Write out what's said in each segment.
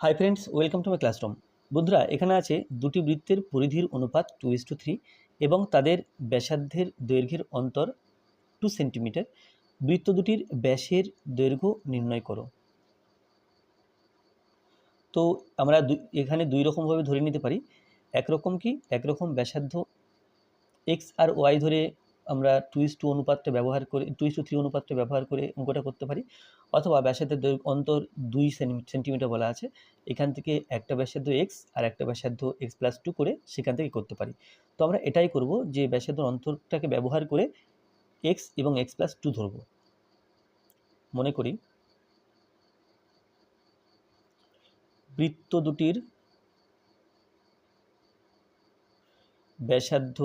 Hi friends welcome to my classroom বন্ধুরা, এখানে আছে দুটি বৃত্তের পরিধির অনুপাত টু ইস টু থ্রি এবং তাদের ব্যাসার্ধের দৈর্ঘ্যের অন্তর টু সেন্টিমিটার বৃত্ত দুটির ব্যাসের দৈর্ঘ্য নির্ণয় করো। তো আমরা এখানে দুই রকমভাবে ধরে নিতে পারি। একরকম কি? একরকম ব্যাসার্ধ এক্স আর ওয়াই ধরে আমরা টু ইস টু অনুপাতটা ব্যবহার করে টু ইস টু থ্রি অনুপাতটা ব্যবহার করে অঙ্কটা করতে পারি। অথবা ব্যাসার্ধের অন্তর দুই সেন্টিমিটার বলা আছে। এখান থেকে একটা ব্যাসার্ধ এক্স আর একটা ব্যাসার্ধ এক্স প্লাস টু করে সেখান থেকে করতে পারি। তো আমরা এটাই করব যে ব্যাসার্ধ অন্তরটাকে ব্যবহার করে এক্স এবং এক্স প্লাস টু ধরব। মনে করি। বৃত্ত দুটির ব্যাসার্ধ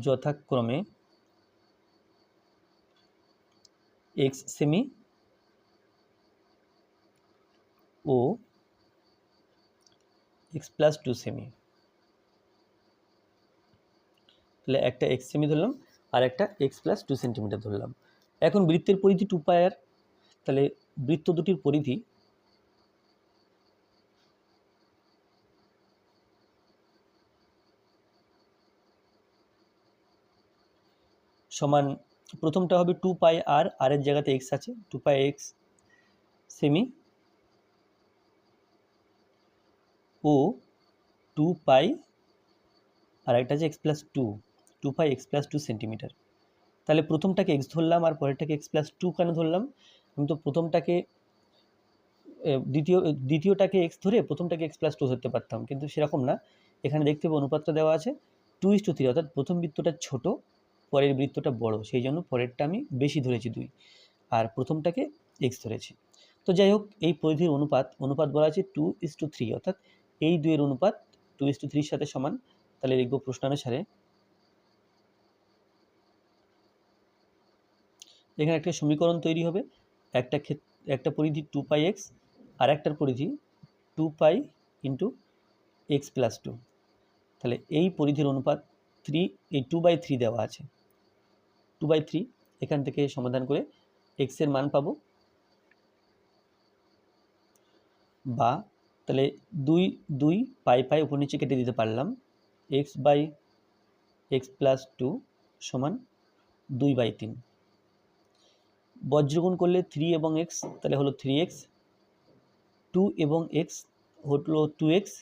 যথাক্রমে এক্স সেমি ও এক্স প্লাস টু সেমি। তাহলে একটা এক্স সেমি ধরলাম, আর একটা এক্স প্লাস টু সেন্টিমিটার ধরলাম। এখন বৃত্তের পরিধি টু পায়ার তাহলে বৃত্ত দুটির পরিধি সমান, প্রথমটা হবে টু পাই আর আর এর জায়গাতে এক্স আছে টু পাই এক্স সেমি ও টু পাই আর একটা আছে x plus two two pi x plus two centimetre তাহলে প্রথমটাকে এক্স ধরলাম, আর পরেরটাকে এক্স প্লাস টু কেন ধরলাম? আমি তো প্রথমটাকে দ্বিতীয়, দ্বিতীয়টাকে এক্স ধরে প্রথমটাকে এক্স প্লাস টু ধরতে পারতাম, কিন্তু সেরকম না। এখানে দেখতে হবে অনুপাতটা দেওয়া আছে টু ইস টু থ্রি অর্থাৎ প্রথম বৃত্তটা ছোট পরের বৃত্তটা বড়, সেই জন্য পরেরটা আমি বেশি ধরেছি দুই। আর প্রথমটাকে এক্স ধরেছি। তো যাই হোক, এই পরিধির অনুপাত অনুপাত বলা আছে টু ইস টু থ্রি অর্থাৎ এই দুইয়ের অনুপাত টু ইস টু থ্রির সাথে সমান। তাহলে লিখব প্রশ্নানুসারে। এখানে একটা সমীকরণ তৈরি হবে। একটা ক্ষেত- একটা পরিধি টু পাই এক্স আর একটার পরিধি two pi into x plus two তাহলে এই পরিধির অনুপাত থ্রি এই টু বাই থ্রি দেওয়া আছে। টু বাই থ্রি এখান থেকে সমাধান করে এক্সের মান পাবো। বা তাহলে দুই দুই পাই পাই উপর নিচে কেটে দিতে পারলাম। X by x plus two সমান দুই বাই তিন। বজ্রগুণ করলে থ্রি এবং এক্স তাহলে হলো থ্রি এক্স টু এবং এক্স হলো টু এক্স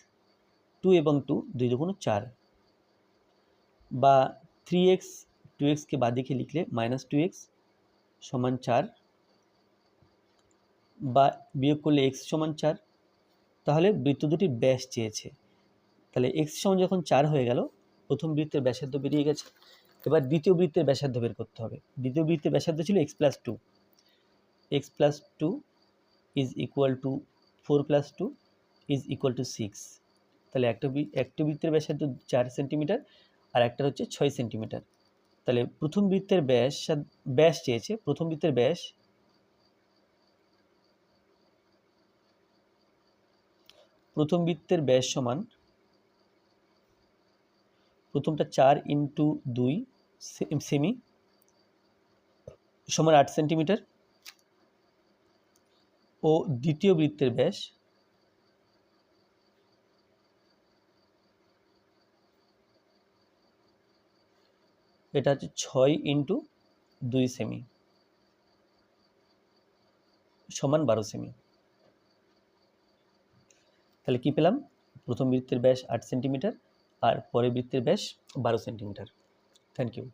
টু এবং টু দুই দুগুণ চার। বা থ্রি এক্স টু এক্সকে বাদিকে লিখলে মাইনাস টু এক্স সমান চার বা বিয়োগ করলে এক্স সমান চার, তাহলে বৃত্ত দুটির ব্যাস চেয়েছে। তাহলে এক্স সমান যখন চার হয়ে গেল, প্রথম বৃত্তের ব্যাসার্ধ বেরিয়ে গেছে। এবার দ্বিতীয় বৃত্তের ব্যাসার্ধ বের করতে হবে। দ্বিতীয় বৃত্তের ব্যাসার্ধ ছিল x plus two x plus two is equal to four plus two is equal to six তাহলে একটা একটা বৃত্তের ব্যাসার্ধ চার সেন্টিমিটার আর একটা হচ্ছে ছয় সেন্টিমিটার তাহলে প্রথম বৃত্তের ব্যাস ব্যাস চেয়েছে, প্রথম বৃত্তের ব্যাস প্রথম বৃত্তের ব্যাস সমান প্রথমটা চার ইন্টু দুই সেমি সমান আট সেন্টিমিটার ও দ্বিতীয় বৃত্তের ব্যাস এটা হচ্ছে ছয় ইন্টু দুই সেমি। সমান বারো সেমি। তাহলে কি পেলাম? প্রথম বৃত্তের ব্যাস আট সেন্টিমিটার আর পরের বৃত্তের ব্যাস বারো সেন্টিমিটার। Thank you